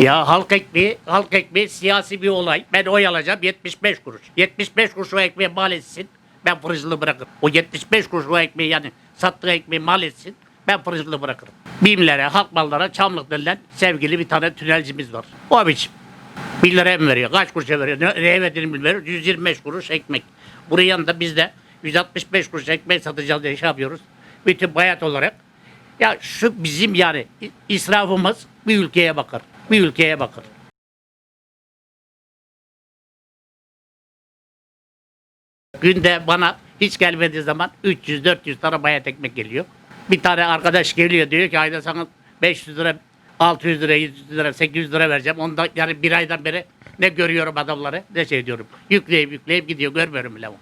Ya halk ekmeği, halk ekmeği siyasi bir olay. Ben oy alacağım 75 kuruş. 75 kuruş o ekmeği mal etsin. Ben fırıncılığı bırakırım. O 75 kuruş o ekmeği yani sattığı ekmeği mal etsin. Ben fırıncılığı bırakırım. Bimlere, halk mallara çamlık denilen sevgili bir tane tünelcimiz var. O biçim. 1 liraya mı veriyor? Kaç kuruşa veriyor? Ne, neye verdiğini bilmiyorum. 125 kuruş ekmek. Buraya yanında biz de 165 kuruş ekmek satacağız diye şey yapıyoruz. Bütün bayat olarak. Ya şu bizim yani israfımız bir ülkeye bakar. Bir ülkeye bakar. Günde bana hiç gelmediği zaman 300-400 tane bayat ekmek geliyor. Bir tane arkadaş geliyor diyor ki ayda sana 500 lira, 600 lira, 700 lira, 800 lira vereceğim. Onda yani bir aydan beri ne görüyorum adamları ne şey diyorum. Yükleyip yükleyip gidiyor görmüyorum bile. onu.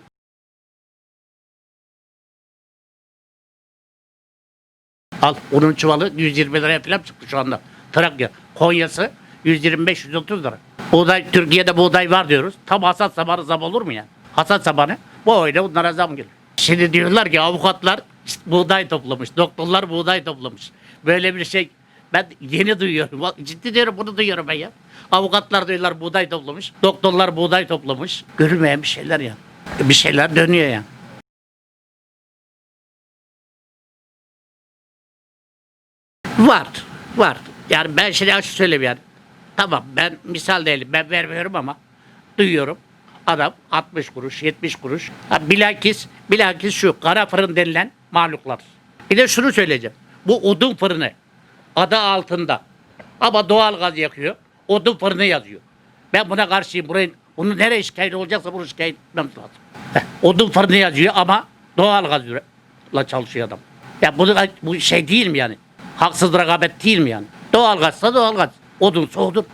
Al onun çuvalı 120 liraya falan çıktı şu anda. Trakya. Konya'sı 125-130 lira. Buğday, Türkiye'de buğday var diyoruz. Tam hasat zamanı zam olur mu ya? Hasat zamanı bu oyla bunlara zam geliyor. Şimdi diyorlar ki avukatlar buğday toplamış, doktorlar buğday toplamış. Böyle bir şey ben yeni duyuyorum. Ciddi diyorum bunu duyuyorum ben ya. Avukatlar diyorlar buğday toplamış, doktorlar buğday toplamış. Görülmeyen bir şeyler ya. Bir şeyler dönüyor ya. Var. Var. Yani ben şimdi açık söyleyeyim yani. Tamam ben misal değilim. Ben vermiyorum ama duyuyorum. Adam 60 kuruş, 70 kuruş. Ha, bilakis, bilakis şu kara fırın denilen mahluklar. Bir de şunu söyleyeceğim. Bu odun fırını adı altında. Ama doğal gaz yakıyor. Odun fırını yazıyor. Ben buna karşıyım. Burayı, bunu nereye şikayet olacaksa bunu şikayet etmem lazım. Heh, odun fırını yazıyor ama doğal gazla çalışıyor adam. Ya bu, bu şey değil mi yani? Haksız rekabet değil mi yani? Doğal gazsa doğal gaz. Odun.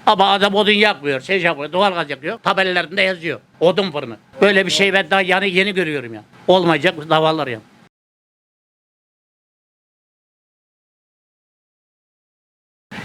Ama adam odun yakmıyor, şey yapmıyor, doğal gaz yakıyor. Tabelalarında yazıyor. Odun fırını. Böyle bir şey ben daha yani yeni görüyorum ya. Olmayacak davalar ya.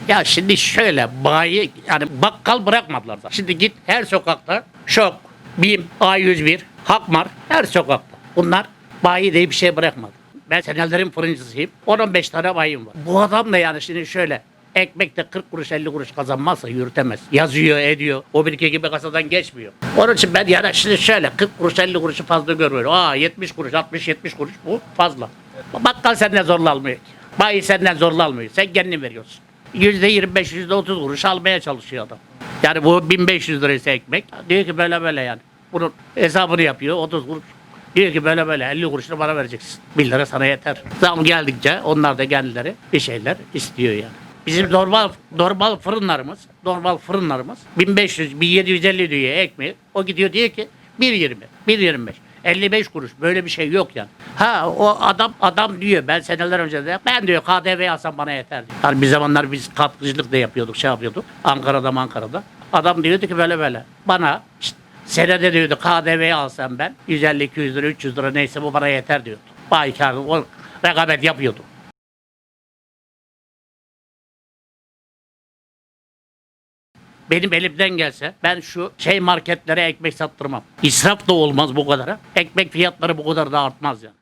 Ya şimdi şöyle bayi yani bakkal bırakmadılar da. Şimdi git her sokakta şok, BİM, A101, Hakmar her sokakta. Bunlar bayi diye bir şey bırakmadı. Ben senelerin fırıncısıyım. 15 tane bayim var. Bu adam da yani şimdi şöyle ekmekte 40 kuruş 50 kuruş kazanmazsa yürütemez. Yazıyor ediyor. O biriki gibi kasadan geçmiyor. Onun için ben yani şimdi şöyle 40 kuruş 50 kuruşu fazla görmüyorum. Aa 70 kuruş 60 70 kuruş bu fazla. Bakkal senden zorla almıyor ki. Bayi senden zorla almıyor. Sen kendin veriyorsun. %25 %30 kuruş almaya çalışıyor adam. Yani bu 1500 liraysa ekmek. Diyor ki böyle böyle yani. Bunun hesabını yapıyor 30 kuruş. Diyor ki böyle böyle 50 kuruşunu bana vereceksin. 1 lira sana yeter. Zam geldikçe onlar da kendileri bir şeyler istiyor yani. Bizim normal normal fırınlarımız, normal fırınlarımız 1500 1750 diyor ekmeği. O gidiyor diyor ki 1.20, 1.25. 55 kuruş böyle bir şey yok yani. Ha o adam adam diyor ben seneler önce de ben diyor KDV alsam bana yeter diyor. Yani bir zamanlar biz katkıcılık da yapıyorduk şey yapıyorduk Ankara'da Ankara'da. Adam diyordu ki böyle böyle bana işte senede diyordu KDV alsam ben 150 200 lira 300 lira neyse bu bana yeter diyordu. Baykarlı o rekabet yapıyordu. Benim elimden gelse ben şu şey marketlere ekmek sattırmam. İsraf da olmaz bu kadara. Ekmek fiyatları bu kadar da artmaz yani.